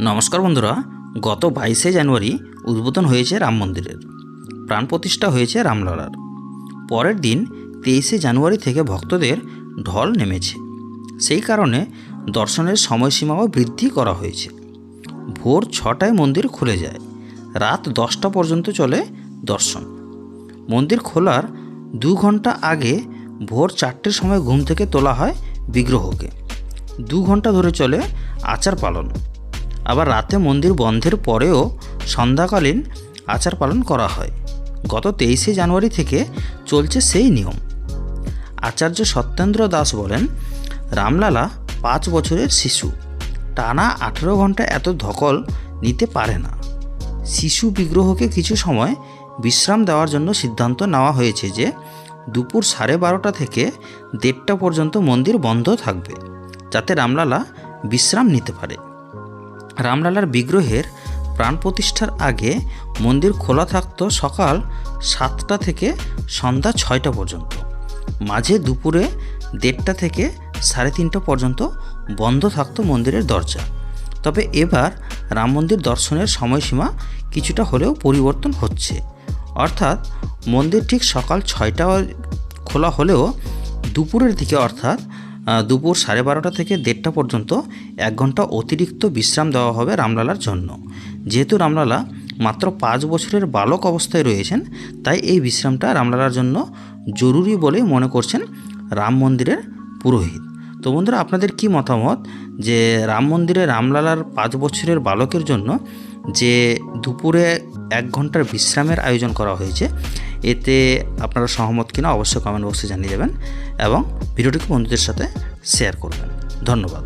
নমস্কার বন্ধুরা, গত বাইশে জানুয়ারি উদ্বোধন হয়েছে রাম মন্দিরের। প্রাণ প্রতিষ্ঠা হয়েছে রামলালার পরের দিন তেইশে জানুয়ারি থেকে ভক্তদের ঢল নেমেছে। সেই কারণে দর্শনের সময়সীমাও বৃদ্ধি করা হয়েছে। ভোর ছটায় মন্দির খুলে যায়। রাত দশটা পর্যন্ত চলে দর্শন। মন্দির খোলার দু ঘণ্টা আগে ভোর চারটের সময় ঘুম থেকে তোলা হয় বিগ্রহকে। দু ঘণ্টা ধরে চলে আচার পালন। আবার রাতে মন্দির বন্ধের পরেও সন্ধ্যাকালীন আচার পালন করা হয়। গত তেইশে জানুয়ারি থেকে চলছে সেই নিয়ম। আচার্য সত্যেন্দ্র দাস বলেন, রামলালা পাঁচ বছরের শিশু। টানা আঠেরো ঘণ্টা এত ধকল নিতে পারে না। শিশু বিগ্রহকে কিছু সময় বিশ্রাম দেওয়ার জন্য সিদ্ধান্ত নেওয়া হয়েছে যে, দুপুর সাড়ে বারোটা থেকে দেড়টা পর্যন্ত মন্দির বন্ধ থাকবে, যাতে রামলালা বিশ্রাম নিতে পারে। রামলালার বিগ্রহের প্রাণ প্রতিষ্ঠার আগে মন্দির খোলা থাকত সকাল সাতটা থেকে সন্ধ্যা ছয়টা পর্যন্ত। মাঝে দুপুরে দেড়টা থেকে সাড়ে তিনটা পর্যন্ত বন্ধ থাকতো মন্দিরের দরজা। তবে এবার রাম মন্দির দর্শনের সময়সীমা কিছুটা হলেও পরিবর্তন হচ্ছে। অর্থাৎ মন্দির ঠিক সকাল ছয়টা খোলা হলেও দুপুরের দিকে অর্থাৎ দুপুর সাড়ে বারোটা থেকে দেড়টা পর্যন্ত এক ঘণ্টা অতিরিক্ত বিশ্রাম দেওয়া হবে রামলালার জন্য। যেহেতু রামলালা মাত্র পাঁচ বছরের বালক অবস্থায় রয়েছেন, তাই এই বিশ্রামটা রামলালার জন্য জরুরি বলে মনে করছেন রাম মন্দিরের পুরোহিত। তো বন্ধুরা, আপনাদের কি মতামত যে রাম মন্দিরে রামলালার পাঁচ বছরের বালকের জন্য যে দুপুরে এক ঘণ্টার বিশ্রামের আয়োজন করা হয়েছে এতে আপনারা সহমত কিনা অবশ্যই কমেন্ট বক্সে জানিয়ে দেবেন এবং ভিডিওটিকে বন্ধুদের সাথে শেয়ার করবেন। ধন্যবাদ।